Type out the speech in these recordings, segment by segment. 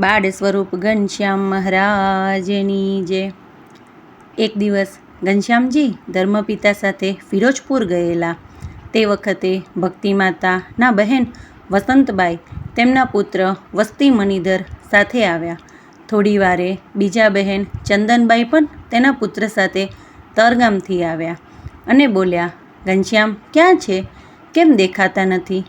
બાળ સ્વરૂપ ઘનશ્યામ મહારાજની જે એક દિવસ ઘનશ્યામજી ધર્મપિતા સાથે ફિરોજપુર ગયેલા. તે વખતે ભક્તિમાતાના બહેન વસંતબાઈ તેમના પુત્ર વસ્તી મણિધર સાથે આવ્યા. થોડી વારે બીજા બહેન ચંદનબાઈ પણ તેના પુત્ર સાથે તરગામથી આવ્યા અને બોલ્યા, ઘનશ્યામ, ક્યાં છે? કેમ દેખાતા નથી?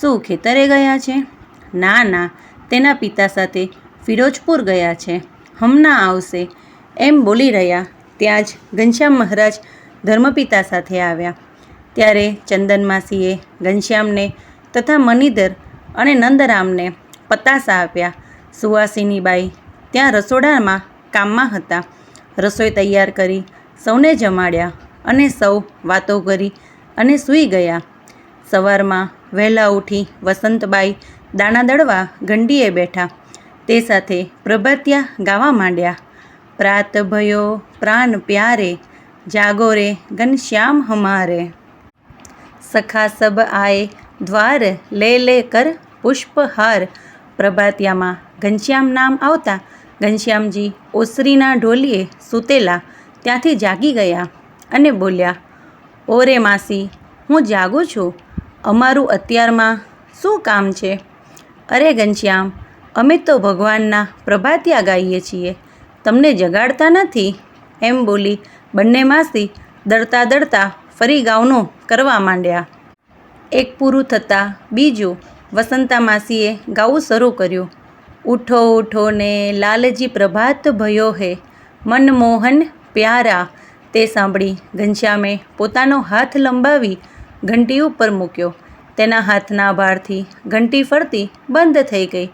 શું ખેતરે ગયા છે? ના ના તેના પિતા સાથે ફિરોજપુર ગયા છે. હમણાં આવશે. એમ બોલી રહ્યા ત્યાં જ ઘનશ્યામ મહારાજ ધર્મપિતા સાથે આવ્યા. ત્યારે ચંદન માસીએ ઘનશ્યામને તથા મનીધર અને નંદરામને પતાસા આપ્યા. સુવાસિનીબાઈ ત્યાં રસોડામાં કામમાં હતા. રસોઈ તૈયાર કરી સૌને જમાડ્યા અને સૌ વાતો કરી અને સૂઈ ગયા. સવારમાં વહેલા ઉઠી વસંતબાઈ દાણા દળવા ગંડીએ બેઠા. તે સાથે પ્રભાતિયા ગાવા માંડ્યા. પ્રાત ભયો પ્રાણ પ્યારે, જાગો રે ઘનશ્યામ હમારે. સખા સબ આય દ્વાર લે લે કર પુષ્પહાર પ્રભાતિયામાં ઘનશ્યામ નામ આવતા ઘનશ્યામજી ઓસરીના ઢોલીએ સૂતેલા ત્યાંથી જાગી ગયા અને બોલ્યા, ઓરે માસી, હું જાગું છું. અમારું અત્યારમાં શું કામ છે? અરે ઘનશ્યામ, અમે તો ભગવાનના પ્રભાતિયા ગાઈએ છીએ. તમને જગાડતા નથી? એમ બોલી બંને માસી દળતા દળતા ફરી ગાઉનો કરવા માંડ્યા. એક પૂરું થતાં બીજું વસંતા માસીએ ગાવું શરૂ કર્યું. ઉઠો ઉઠો ને લાલજી પ્રભાત ભયો હે. મનમોહન પ્યારા. તે સાંભળી ઘનશ્યામે પોતાનો હાથ લંબાવી ઘંટી ઉપર મૂક્યો. તેના હાથના ભારથી ઘંટી ફરતી બંધ થઈ ગઈ.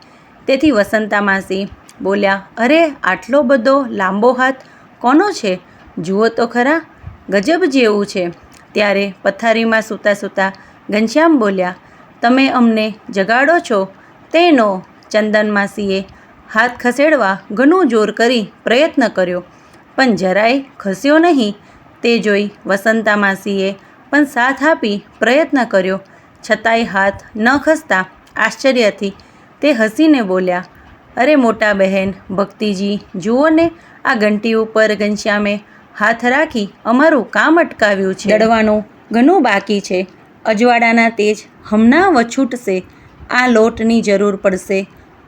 તેથી વસંતા માસી બોલ્યા, અરે, આટલો બધો લાંબો હાથ કોનો છે? જુઓ તો ખરા, ગજબ જેવું છે. ત્યારે પથારીમાં સૂતા સૂતા ઘનશ્યામ બોલ્યા, તમે અમને જગાડો છો? તેનો ચંદન માસીએ હાથ ખસેડવા ઘણું જોર કરી પ્રયત્ન કર્યો, પણ જરાય ખસ્યો નહીં. તે જોઈ વસંતા માસીએ પણ સાથ આપી પ્રયત્ન કર્યો છતાંય હાથ ન ખસતા આશ્ચર્યથી તે હસીને બોલ્યા, અરે મોટા બહેન, ભક્તિજી, જુઓ ને, આ ઘંટી ઉપર ઘનશ્યામે હાથ રાખી અમારું કામ અટકાવ્યું છે. દડવાનું ઘણું બાકી છે. અજવાળાના તેજ હમણાં વછૂટશે. આ લોટની જરૂર પડશે.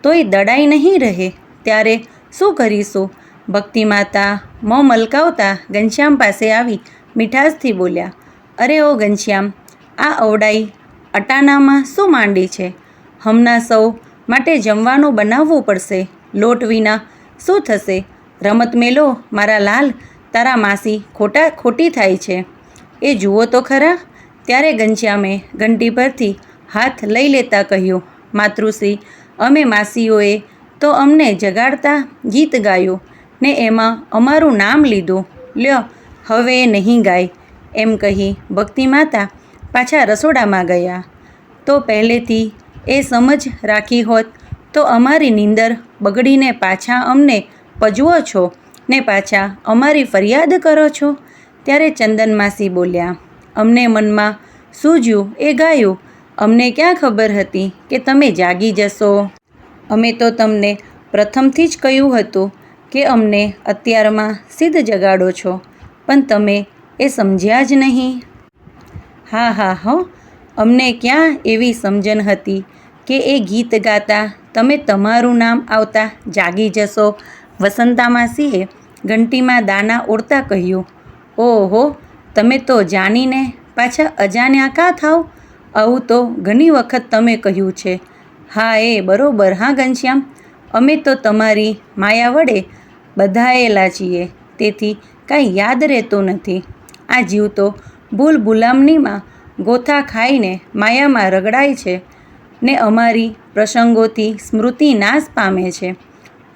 તોય દડાઈ નહીં રહે. ત્યારે શું કરીશું? ભક્તિ માતા મો મલકાવતા ઘનશ્યામ પાસે આવી મીઠાશથી બોલ્યા, અરે ઓ ઘનશ્યામ, આ અવડાઈ અટાણામાં શું માંડી છે? હમણાં સૌ માટે જમવાનું બનાવવું પડશે. લોટ વિના શું થશે? રમત મેલો, મારા લાલ, તારા માસી ખોટા ખોટી થાય છે. એ જુઓ તો ખરા. ત્યારે ઘનશ્યામે ઘંટી પરથી હાથ લઈ લેતા કહ્યું, માતૃશ્રી, અમે માસીઓએ તો અમને જગાડતા ગીત ગાયું ને એમાં અમારું નામ લીધું. લ્યો, હવે નહીં ગાય. એમ કહી ભક્તિ માતા પાછા રસોડામાં ગયા. તો પહેલેથી એ સમજ રાખી હોત તો અમારી નીંદર બગડીને પાછા અમને પજવો છો ને પાછા અમારી ફરિયાદ કરો છો? ત્યારે ચંદન માસી બોલ્યા, અમને મનમાં સૂજ્યું એ ગાયું. અમને ક્યાં ખબર હતી કે તમે જાગી જશો? અમે તો તમને પ્રથમથી જ કહ્યું હતું કે અમને અત્યારમાં સિદ્ધ જગાડો છો, પણ તમે એ સમજ્યા જ નહીં. હા હા, હો. અમને ક્યાં એવી સમજણ હતી કે એ ગીત ગાતા તમે તમારું નામ આવતા જાગી જશો? વસંતા માસીએ ઘંટીમાં દાના ઓળતા કહ્યું, ઓહો, તમે તો જાણીને પાછા અજાણ્યા કાં થાવ? આવું તો ઘણી વખત તમે કહ્યું છે. હા, એ બરોબર, હા, ઘનશ્યામ. અમે તો તમારી માયા વડે બધાયેલા છીએ. તેથી કાંઈ યાદ રહેતું નથી. આ જીવ તો ભૂલ ભૂલામણીમાં ગોથા ખાઈને માયામાં રગડાય છે ને અમારી પ્રસંગોથી સ્મૃતિ નાશ પામે છે.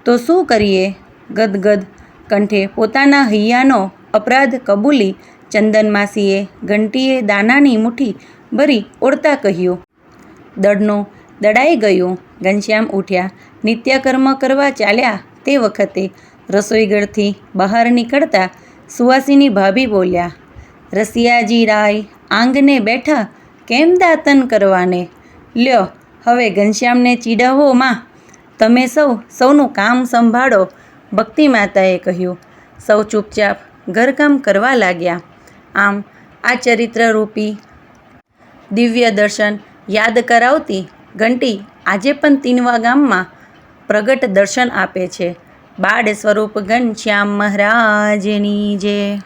તો શું કરીએ? ગદગદ કંઠે પોતાના હૈયાનો અપરાધ કબૂલી ચંદન માસીએ ઘંટીએ દાનાની મુઠ્ઠી ભરી ઓળતા કહ્યું. દડનો દડાઈ ગયો. ઘનશ્યામ ઉઠ્યા. નિત્યકર્મ કરવા ચાલ્યા તે વખતે રસોઈઘરથી બહાર નીકળતા સુવાસીની ભાભી બોલ્યા રસિયાજી રાય આંગને બેઠા કેમ દાતન કરવાને? લ્યો, હવે ઘનશ્યામને ચીડવો માં. તમે સૌ, સૌનું કામ સંભાળો, ભક્તિ માતાએ કહ્યું. સૌ ચૂપચાપ ઘરકામ કરવા લાગ્યા. આમ, આ ચરિત્રરૂપી દિવ્ય દર્શન યાદ કરાવતી ઘંટી આજે પણ તીનવા ગામમાં પ્રગટ દર્શન આપે છે. બાળ સ્વરૂપ ઘનશ્યામ મહારાજની જય.